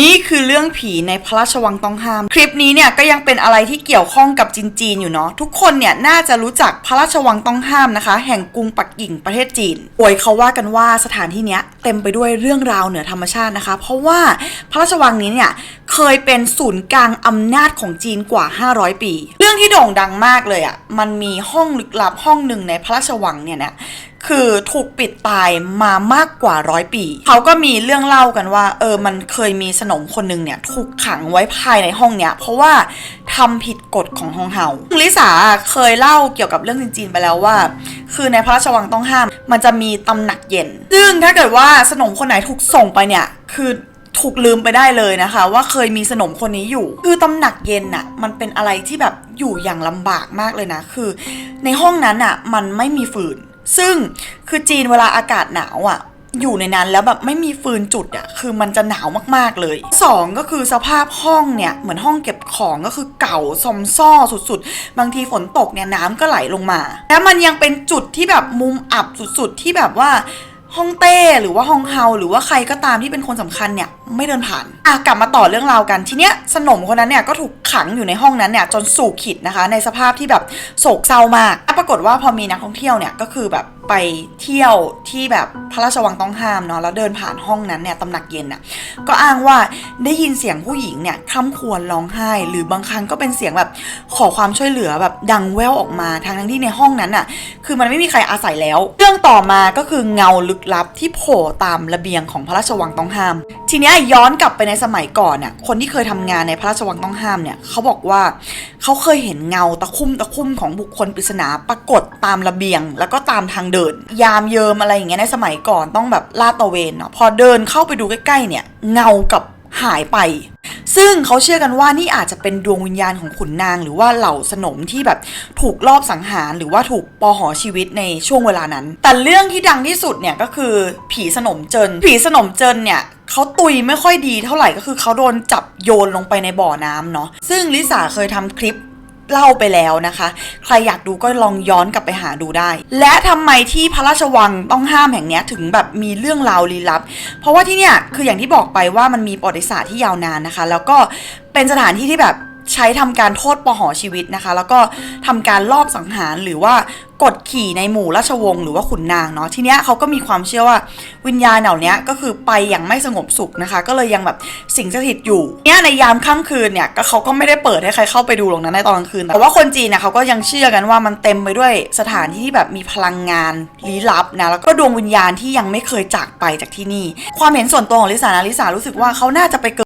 นี่คือเรื่องผีในพระราชวังต้องห้าม คลิปนี้เนี่ยก็ยังเป็นอะไรที่เกี่ยวข้องกับจีนจีนอยู่เนาะทุกคนเนี่ยน่าจะรู้จักพระราชวังต้องห้ามนะคะ แห่งกรุงปักกิ่งประเทศจีนโอยเขาว่ากันว่าสถานที่เนี้ยเต็มไปด้วยเรื่องราวเหนือธรรมชาตินะคะ เพราะว่าพระราชวังนี้เนี่ยเคยเป็นศูนย์กลางอำนาจของจีนกว่า 500 ปี เรื่องที่โด่งดังมากเลยอะ่ะมันมีห้องลึกลับห้องหนึ่งในพระราชวังเนี่ยนะ คือถูกปิดตายมามากกว่าร้อยปี เขาก็มีเรื่องเล่ากันว่า เออมันเคยมีสนมคนหนึ่งเนี่ยถูกขังไว้ภายในห้องเนี้ย เพราะว่าทำผิดกฎของห้องเฮาลิสาเคยเล่าเกี่ยวกับเรื่องจีนๆไปแล้วว่า คือในพระราชวังต้องห้าม มันจะมีตำหนักเย็น ซึ่งถ้าเกิดว่าสนมคนไหนถูกส่งไปเนี่ย คือถูกลืมไปได้เลยนะคะ ว่าเคยมีสนมคนนี้อยู่ คือตำหนักเย็นน่ะ มันเป็นอะไรที่แบบอยู่อย่างลำบากมากเลยนะ คือ ในห้องนั้นน่ะ มันไม่มีฟืน ซึ่งคือจีนเวลาอากาศหนาวอะ อยู่ในนั้นแล้วแบบไม่มีฟืนจุดอะคือมันจะหนาวมากๆเลยสองก็คือสภาพห้องเนี่ย เหมือนห้องเก็บของก็คือเก่าซอมซ่อสุดๆ บางทีฝนตกเนี่ยน้ำก็ไหลลงมา แล้วมันยังเป็นจุดที่แบบมุมอับสุดๆที่แบบว่าห้องเต้หรือว่าห้องเฮาหรือว่าใครก็ตามที่เป็นคนสำคัญเนี่ยไม่เดินผ่านอะกลับมาต่อเรื่องราวกันทีเนี้ยสนมคนนั้นเนี่ยก็ถูก ขังอยู่ในห้องนั้นเนี่ยจนสู่ขิดนะคะ ในสภาพที่แบบโศกเศร้ามากปรากฏว่าพอมีนักท่องเที่ยวเนี่ยก็คือแบบไปเที่ยวที่แบบพระราชวังต้องห้ามเนาะแล้วเดินผ่านห้องนั้นเนี่ยตำหนักเย็นน่ะก็อ้างว่าได้ยินเสียงผู้หญิงเนี่ยคร่ำครวญร้องไห้ หรือบางครั้งก็เป็นเสียงแบบขอความช่วยเหลือแบบดังแว่วออกมาทางทั้งที่ในห้องนั้นน่ะ คือมันไม่มีใครอาศัยแล้ว เรื่องต่อมาก็คือเงาลึกลับที่โผล่ตามระเบียงของพระราชวังต้องห้าม ทีนี้ย้อนกลับไปในสมัยก่อนน่ะคนที่เคยทำงานในพระราชวังต้องห้ามเนี่ยเขาบอกว่าเขาเคยเห็นเงาตะคุ่มตะคุ่มของบุคคลปริศนาปรากฏตามระเบียง แล้วก็ตามทางเดิน ยามเยิมอะไรอย่างเงี้ยในสมัยก่อนต้องแบบลาดตระเวนเนาะพอเดินเข้าไปดูใกล้ๆเนี่ยเงากับหายไป ซึ่งเขาเชื่อกันว่านี่อาจจะเป็นดวงวิญญาณของขุนนาง หรือว่าเหล่าสนมที่แบบถูกลอบสังหาร หรือว่าถูกปอหอชีวิตในช่วงเวลานั้น แต่เรื่องที่ดังที่สุดเนี่ยก็คือผีสนมเจิน ผีสนมเจินเนี่ยเขาตุยไม่ค่อยดีเท่าไหร่ก็คือเขาโดนจับโยนลงไปในบ่อน้ำเนาะซึ่งลิสาเคยทำคลิป เล่าไปแล้วนะคะ ใครอยากดูก็ลองย้อนกลับไปหาดูได้ และทำไมที่พระราชวังต้องห้ามแห่งนี้ถึงแบบมีเรื่องราวลี้ลับ เพราะว่าที่เนี่ยคืออย่างที่บอกไปว่ามันมีประวัติศาสตร์ที่ยาวนานนะคะ แล้วก็เป็นสถานที่ที่แบบใช้ทำการโทษปหอชีวิตนะคะ แล้วก็ทำการลอบสังหารหรือว่า กดขี่ในหมู่ราชวงศ์หรือว่าขุนนางเนาะทีเนี้ยเขาก็มีความเชื่อว่าวิญญาณเหล่านี้ก็คือไปอย่างไม่สงบสุขนะคะ ก็เลยยังแบบสิงสถิตอยู่เนี่ยในยามค่ำคืนเนี่ยก็เขาก็ไม่ได้เปิดให้ใครเข้าไปดูหรอกนะในตอนกลางคืนแต่ว่าคนจีนเนี่ยเขาก็ยังเชื่อกันว่ามันเต็มไปด้วยสถานที่ที่แบบมีพลังงานลี้ลับนะแล้วก็ดวงวิญญาณที่ยังไม่เคยจากไปจากที่นี่ ความเห็นส่วนตัวของลิสานะลิสารู้สึกว่าเขาน่าจะไปเกิด